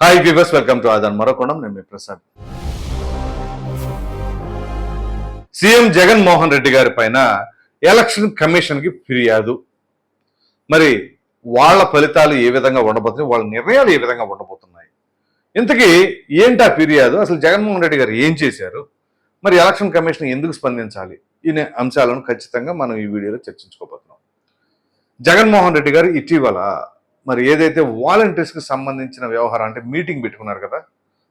Hi viewers welcome to ఆదాన్ మరొకొండం నేను మీ ప్రసాద్ సీఎం జగన్మోహన్ రెడ్డి గారి పైన ఎలక్షన్ కమిషన్కి ఫిర్యాదు. మరి వాళ్ళ ఫలితాలు ఏ విధంగా ఉండబోతున్నాయి వాళ్ళ నిర్ణయాలు ఏ విధంగా ఉండబోతున్నాయి? ఇంతకీ ఏంటా ఫిర్యాదు? అసలు జగన్మోహన్ రెడ్డి గారు ఏం చేశారు? మరి ఎలక్షన్ కమిషన్ ఎందుకు స్పందించాలి? ఈ అంశాలను ఖచ్చితంగా మనం ఈ వీడియోలో చర్చించుకోబోతున్నాం. జగన్మోహన్ రెడ్డి గారు ఇటీవల మరి ఏదైతే వాలంటీర్స్కి సంబంధించిన వ్యవహారం అంటే మీటింగ్ పెట్టుకున్నారు కదా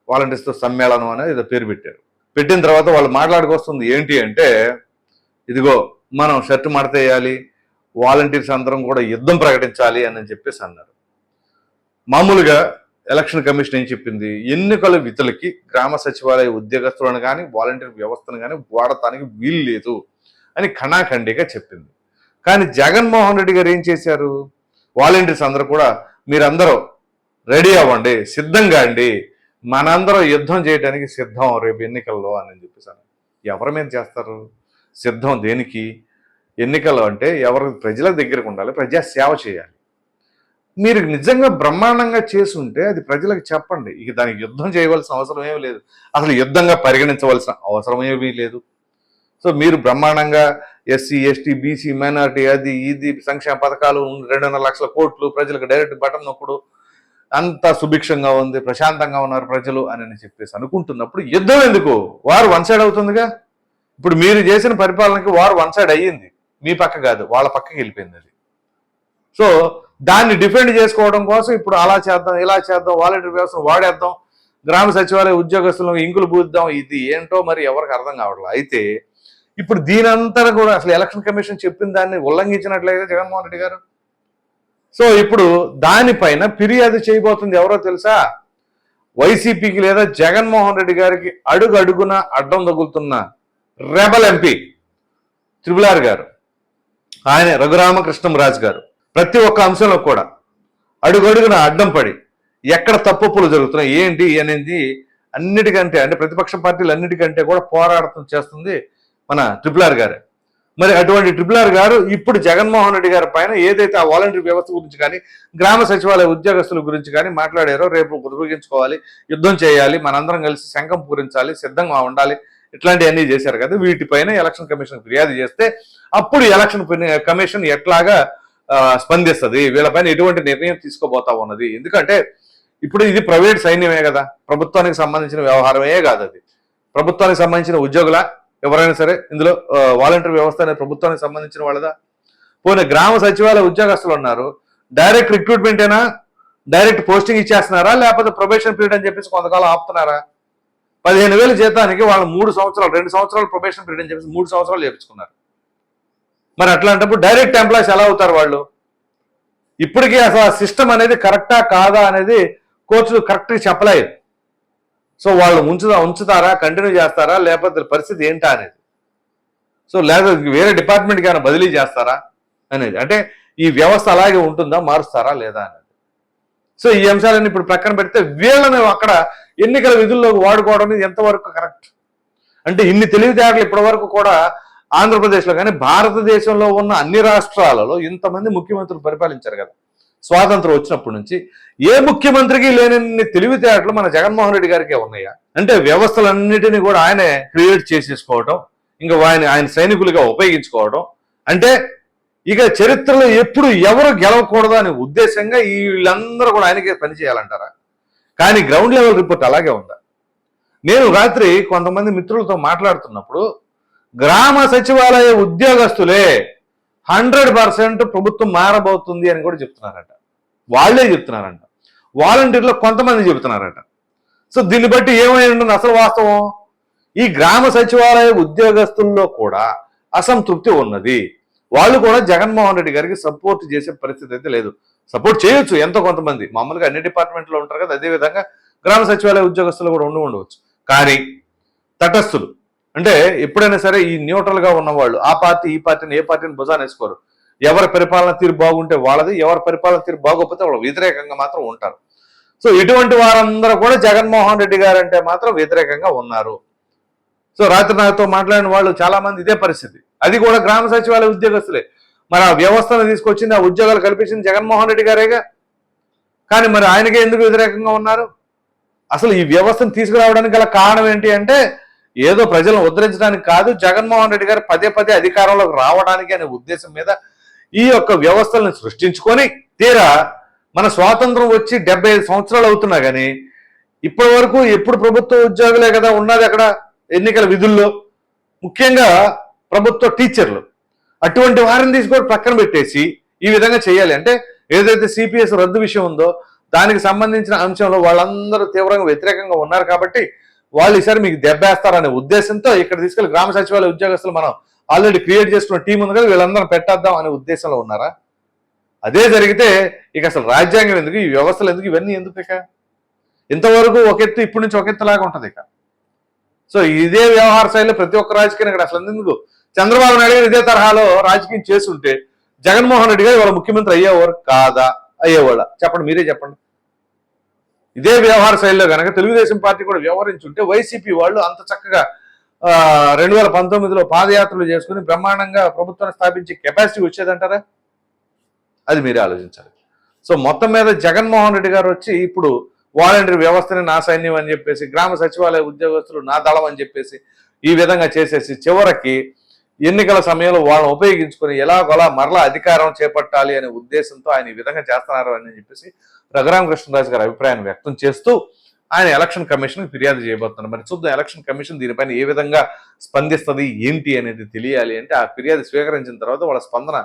వాలంటీర్స్తో సమ్మేళనం అనేది ఏదో పేరు పెట్టారు. పెట్టిన తర్వాత వాళ్ళు మాట్లాడుకొస్తుంది ఏంటి అంటే ఇదిగో మనం షర్ట్ మడతేయాలి వాలంటీర్స్ అందరం కూడా యుద్ధం ప్రకటించాలి అని చెప్పేసి అన్నారు. మామూలుగా ఎలక్షన్ కమిషన్ ఏం చెప్పింది? ఎన్నికల విధులకి గ్రామ సచివాలయ ఉద్యోగస్తులను కానీ వాలంటీర్ వ్యవస్థను కానీ వాడటానికి వీలు లేదు అని ఖణాఖండిగా చెప్పింది. కానీ జగన్మోహన్ రెడ్డి గారు ఏం చేశారు? వాలంటీర్స్ అందరూ కూడా మీరందరూ రెడీ అవ్వండి సిద్ధంగా అండి. మనందరం యుద్ధం చేయడానికి సిద్ధం రేపు ఎన్నికల్లో అని చెప్పేసాను ఎవరి మీద చేస్తారు? సిద్ధం దేనికి? ఎన్నికలు అంటే ఎవరు ప్రజల దగ్గరకు ఉండాలి ప్రజా సేవ చేయాలి. మీరు నిజంగా బ్రహ్మాండంగా చేసి ఉంటే అది ప్రజలకు చెప్పండి. ఇక దానికి యుద్ధం చేయవలసిన అవసరం ఏమీ లేదు. అసలు యుద్ధంగా పరిగణించవలసిన అవసరం ఏమీ లేదు. సో మీరు బ్రహ్మాండంగా ఎస్సీ ఎస్టీ బీసీ మైనారిటీ అది ఇది సంక్షేమ పథకాలు రెండున్నర లక్షల కోట్లు ప్రజలకు డైరెక్ట్ బటన్ నొప్పుడు అంత సుభిక్షంగా ఉంది ప్రశాంతంగా ఉన్నారు ప్రజలు అని చెప్పేసి అనుకుంటున్నప్పుడు యుద్ధం ఎందుకు? వారు వన్ సైడ్ అవుతుందిగా? ఇప్పుడు మీరు చేసిన పరిపాలనకి వారు వన్ సైడ్ అయ్యింది. మీ పక్క కాదు వాళ్ళ పక్కకి వెళ్ళిపోయింది అది. సో దాన్ని డిఫెండ్ చేసుకోవడం కోసం ఇప్పుడు అలా చేద్దాం ఇలా చేద్దాం వాలంటీర్ వ్యవస్థను వాడేద్దాం గ్రామ సచివాలయ ఉద్యోగస్తులను ఇంకులు పూద్దాం ఇది ఏంటో మరి ఎవరికి అర్థం కావట్లేదు. అయితే ఇప్పుడు దీనంతా కూడా అసలు ఎలక్షన్ కమిషన్ చెప్పిన దాన్ని ఉల్లంఘించినట్లయితే జగన్మోహన్ రెడ్డి గారు? సో ఇప్పుడు దానిపైన ఫిర్యాదు చేయబోతుంది ఎవరో తెలుసా? వైసీపీకి లేదా జగన్మోహన్ రెడ్డి గారికి అడుగు అడుగున అడ్డం తగులుతున్న రెబల్ ఎంపీ త్రిపులార్ గారు ఆయన రఘురామకృష్ణంరాజు గారు ప్రతి ఒక్క అంశంలో కూడా అడుగడుగున అడ్డం పడి ఎక్కడ తప్పులు జరుగుతున్నాయి ఏంటి అనేది అన్నిటికంటే అంటే ప్రతిపక్ష పార్టీలు అన్నిటికంటే కూడా పోరాటం చేస్తుంది మన ట్రిపుల్ ఆర్ గారు. మరి అటువంటి ట్రిపుల్ ఆర్ గారు ఇప్పుడు జగన్మోహన్ రెడ్డి గారి పైన ఏదైతే ఆ వాలంటీర్ వ్యవస్థ గురించి కానీ గ్రామ సచివాలయ ఉద్యోగస్తుల గురించి కానీ మాట్లాడారో రేపు ఉపయోగించుకోవాలి యుద్ధం చేయాలి మనందరం కలిసి శంఖం పూరించాలి సిద్ధంగా ఉండాలి ఇట్లాంటివన్నీ చేశారు కదా. వీటిపైన ఎలక్షన్ కమిషన్ ఫిర్యాదు చేస్తే అప్పుడు ఎలక్షన్ కమిషన్ ఎట్లాగా స్పందిస్తుంది? వీళ్ళపైన ఎటువంటి నిర్ణయం తీసుకోబోతా ఉన్నది? ఎందుకంటే ఇప్పుడు ఇది ప్రైవేట్ సైన్యమే కదా. ప్రభుత్వానికి సంబంధించిన వ్యవహారమే కాదు అది ప్రభుత్వానికి సంబంధించిన ఉద్యోగుల ఎవరైనా సరే ఇందులో వాలంటీర్ వ్యవస్థ అనేది ప్రభుత్వానికి సంబంధించిన వాళ్ళదా? పోనీ గ్రామ సచివాలయ ఉద్యోగస్తులు ఉన్నారు. డైరెక్ట్ రిక్రూట్మెంటేనా డైరెక్ట్ పోస్టింగ్ ఇచ్చేస్తున్నారా? లేకపోతే ప్రొబేషన్ పీరియడ్ అని చెప్పేసి కొంతకాలం ఆపుతున్నారా? పదిహేను వేల జీతానికి వాళ్ళు మూడు సంవత్సరాలు రెండు సంవత్సరాలు ప్రొబేషన్ పీరియడ్ అని చెప్పేసి మూడు సంవత్సరాలు చేపించుకున్నారు. మరి అట్లాంటప్పుడు డైరెక్ట్ ఎంప్లాయీస్ ఎలా అవుతారు వాళ్ళు? ఇప్పటికీ అసలు ఆ సిస్టమ్ అనేది కరెక్టా కాదా అనేది కోర్టులు కరెక్ట్గా చెప్పలేదు. సో వాళ్ళు ఉంచుదా ఉంచుతారా కంటిన్యూ చేస్తారా లేకపోతే పరిస్థితి ఏంటా అనేది. సో లేదా వేరే డిపార్ట్మెంట్కి కానీ బదిలీ చేస్తారా అనేది. అంటే ఈ వ్యవస్థ అలాగే ఉంటుందా మారుస్తారా లేదా అనేది. సో ఈ అంశాలను ఇప్పుడు ప్రక్కన పెడితే వీళ్ళని అక్కడ ఎన్నికల విధుల్లోకి వాడుకోవడం అనేది ఎంతవరకు కరెక్ట్? అంటే ఇన్ని తెలివితేటలు ఇప్పటి వరకు కూడా ఆంధ్రప్రదేశ్లో కానీ భారతదేశంలో ఉన్న అన్ని రాష్ట్రాలలో ఇంతమంది ముఖ్యమంత్రులు పరిపాలించారు కదా. స్వాతంత్రం వచ్చినప్పటి నుంచి ఏ ముఖ్యమంత్రికి లేనన్ని తెలివితేటలు మన జగన్మోహన్ రెడ్డి గారికే ఉన్నాయా? అంటే వ్యవస్థలన్నిటినీ కూడా ఆయనే క్రియేట్ చేసేసుకోవటం ఇంకా ఆయన ఆయన సైనికులుగా ఉపయోగించుకోవడం అంటే ఇక చరిత్రలో ఎప్పుడు ఎవరు గెలవకూడదు అనే ఉద్దేశంగా వీళ్ళందరూ కూడా ఆయనకే పనిచేయాలంటారా కానీ గ్రౌండ్ లెవెల్ రిపోర్ట్ అలాగే ఉందా? నేను రాత్రి కొంతమంది మిత్రులతో మాట్లాడుతున్నప్పుడు గ్రామ సచివాలయ ఉద్యోగస్తులే హండ్రెడ్ పర్సెంట్ ప్రభుత్వం మారబోతుంది అని కూడా చెప్తున్నారట. వాళ్ళే చెప్తున్నారంట. వాలంటీర్లో కొంతమంది చెబుతున్నారట. సో దీన్ని బట్టి ఏమై ఉంటుంది అసలు వాస్తవం? ఈ గ్రామ సచివాలయ ఉద్యోగస్తుల్లో కూడా అసంతృప్తి ఉన్నది. వాళ్ళు కూడా జగన్మోహన్ రెడ్డి గారికి సపోర్ట్ చేసే పరిస్థితి అయితే లేదు. సపోర్ట్ చేయొచ్చు ఎంతో కొంతమంది. మామూలుగా అన్ని డిపార్ట్మెంట్లో ఉంటారు కదా అదే విధంగా గ్రామ సచివాలయ ఉద్యోగస్తులు కూడా ఉండి ఉండవచ్చు. కానీ తటస్థులు. అంటే ఎప్పుడైనా సరే ఈ న్యూట్రల్గా ఉన్నవాళ్ళు ఆ పార్టీ ఈ పార్టీని ఏ పార్టీని భుజాన్ని వేసుకోరు. ఎవరి పరిపాలన తీరు బాగుంటే వాళ్ళది ఎవరి పరిపాలన తీరు బాగోకపోతే వాళ్ళు వ్యతిరేకంగా మాత్రం ఉంటారు. సో ఇటువంటి వారందరూ కూడా జగన్మోహన్ రెడ్డి గారు అంటే మాత్రం వ్యతిరేకంగా ఉన్నారు. సో రాత్రి నాతో మాట్లాడిన వాళ్ళు చాలా మంది ఇదే పరిస్థితి. అది కూడా గ్రామ సచివాలయ ఉద్యోగస్తులే. మరి ఆ వ్యవస్థను తీసుకొచ్చింది ఆ ఉద్యోగాలు కల్పించింది జగన్మోహన్ రెడ్డి గారేగా? కానీ మరి ఆయనకే ఎందుకు వ్యతిరేకంగా ఉన్నారు? అసలు ఈ వ్యవస్థను తీసుకురావడానికి గల కారణం ఏంటి అంటే ఏదో ప్రజలను ఉద్ధరించడానికి కాదు జగన్మోహన్ రెడ్డి గారు పదే పదే అధికారంలోకి రావడానికి అనే ఉద్దేశం మీద ఈ యొక్క వ్యవస్థలను సృష్టించుకొని తీరా మన స్వాతంత్రం వచ్చి డెబ్బై ఐదు సంవత్సరాలు అవుతున్నా కానీ ఇప్పటి వరకు ఎప్పుడు ప్రభుత్వ ఉద్యోగులే కదా ఉన్నది అక్కడ ఎన్నికల విధుల్లో? ముఖ్యంగా ప్రభుత్వ టీచర్లు. అటువంటి వారిని తీసుకొని పక్కన పెట్టేసి ఈ విధంగా చేయాలి. అంటే ఏదైతే సిపిఎస్ రద్దు విషయం ఉందో దానికి సంబంధించిన అంశంలో వాళ్ళందరూ తీవ్రంగా వ్యతిరేకంగా ఉన్నారు కాబట్టి వాళ్ళు ఈసారి మీకు దెబ్బేస్తారనే ఉద్దేశంతో ఇక్కడ తీసుకెళ్ళి గ్రామ సచివాలయ ఉద్యోగస్తులు మనం ఆల్రెడీ క్రియేట్ చేసుకున్న టీం ఉంది కదా వీళ్ళందరం పెట్టేద్దాం అనే ఉద్దేశంలో ఉన్నారా? అదే జరిగితే ఇక అసలు రాజ్యాంగం ఎందుకు ఈ వ్యవస్థలు ఎందుకు ఇవన్నీ ఎందుకు ఇక? ఇంతవరకు ఒక ఎత్తు ఇప్పటి నుంచి ఒక ఎత్తులాగా ఉంటుంది ఇక. సో ఇదే వ్యవహార శైలిలో ప్రతి ఒక్క రాజకీయం ఇక్కడ అసలు ఎందుకు? చంద్రబాబు నాయుడు గారు ఇదే తరహాలో రాజకీయం చేస్తుంటే జగన్మోహన్ రెడ్డి గారు ఇవాళ ముఖ్యమంత్రి అయ్యేవారు కాదా? అయ్యేవాళ్ళ? చెప్పండి మీరే చెప్పండి. ఇదే వ్యవహార శైలిలో కనుక తెలుగుదేశం పార్టీ కూడా వ్యవహరించుంటే వైసీపీ వాళ్ళు అంత చక్కగా రెండు వేల పంతొమ్మిదిలో పాదయాత్రలు చేసుకుని బ్రహ్మాండంగా ప్రభుత్వాన్ని స్థాపించే కెపాసిటీ వచ్చేదంటారా? అది మీరే ఆలోచించాలి. సో మొత్తం మీద జగన్మోహన్ రెడ్డి గారు వచ్చి ఇప్పుడు వాలంటరీ వ్యవస్థని నా సైన్యం అని చెప్పేసి గ్రామ సచివాలయ ఉద్యోగస్తులు నా దళం అని చెప్పేసి ఈ విధంగా చేసేసి చివరికి ఎన్నికల సమయంలో వాళ్ళని ఉపయోగించుకొని ఎలాగోలా మరలా అధికారం చేపట్టాలి అనే ఉద్దేశంతో ఆయన ఈ విధంగా చేస్తున్నారు అని చెప్పేసి రఘురామకృష్ణరాజు గారి అభిప్రాయాన్ని వ్యక్తం చేస్తూ ఆయన ఎలక్షన్ కమిషన్ ఫిర్యాదు చేయబోతున్నారు. మరి చూద్దాం ఎలక్షన్ కమిషన్ దీనిపైన ఏ విధంగా స్పందిస్తుంది ఏంటి అనేది తెలియాలి అంటే ఆ ఫిర్యాదు స్వీకరించిన తర్వాత వాళ్ళ స్పందన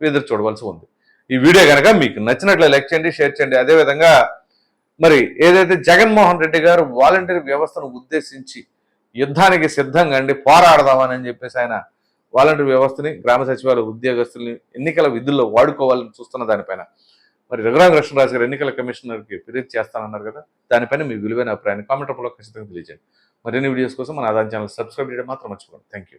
ఎదురు చూడవలసి ఉంది. ఈ వీడియో కనుక మీకు నచ్చినట్లు లైక్ చేయండి షేర్ చేయండి. అదేవిధంగా మరి ఏదైతే జగన్మోహన్ రెడ్డి గారు వాలంటీర్ వ్యవస్థను ఉద్దేశించి యుద్ధానికి సిద్ధంగా అండి పోరాడదామని చెప్పేసి ఆయన వాలంటీర్ వ్యవస్థని గ్రామ సచివాలయ ఉద్యోగస్తుల్ని ఎన్నికల విధుల్లో వాడుకోవాలని చూస్తున్న దానిపైన మరి రఘురామ కృష్ణరాజు గారు ఎన్నికల కమిషనర్కి ఫిర్యాదు చేస్తానన్నారు కదా దానిపైన మీ విలువైన అభిప్రాయాన్ని కామెంట్ రూపంలో ఖచ్చితంగా తెలియజేయండి. మరిన్ని వీడియోస్ కోసం మన ఆదాయం ఛానల్ సబ్స్క్రైబ్ చేయడం మాత్రం మర్చిపోండి థ్యాంక్ యూ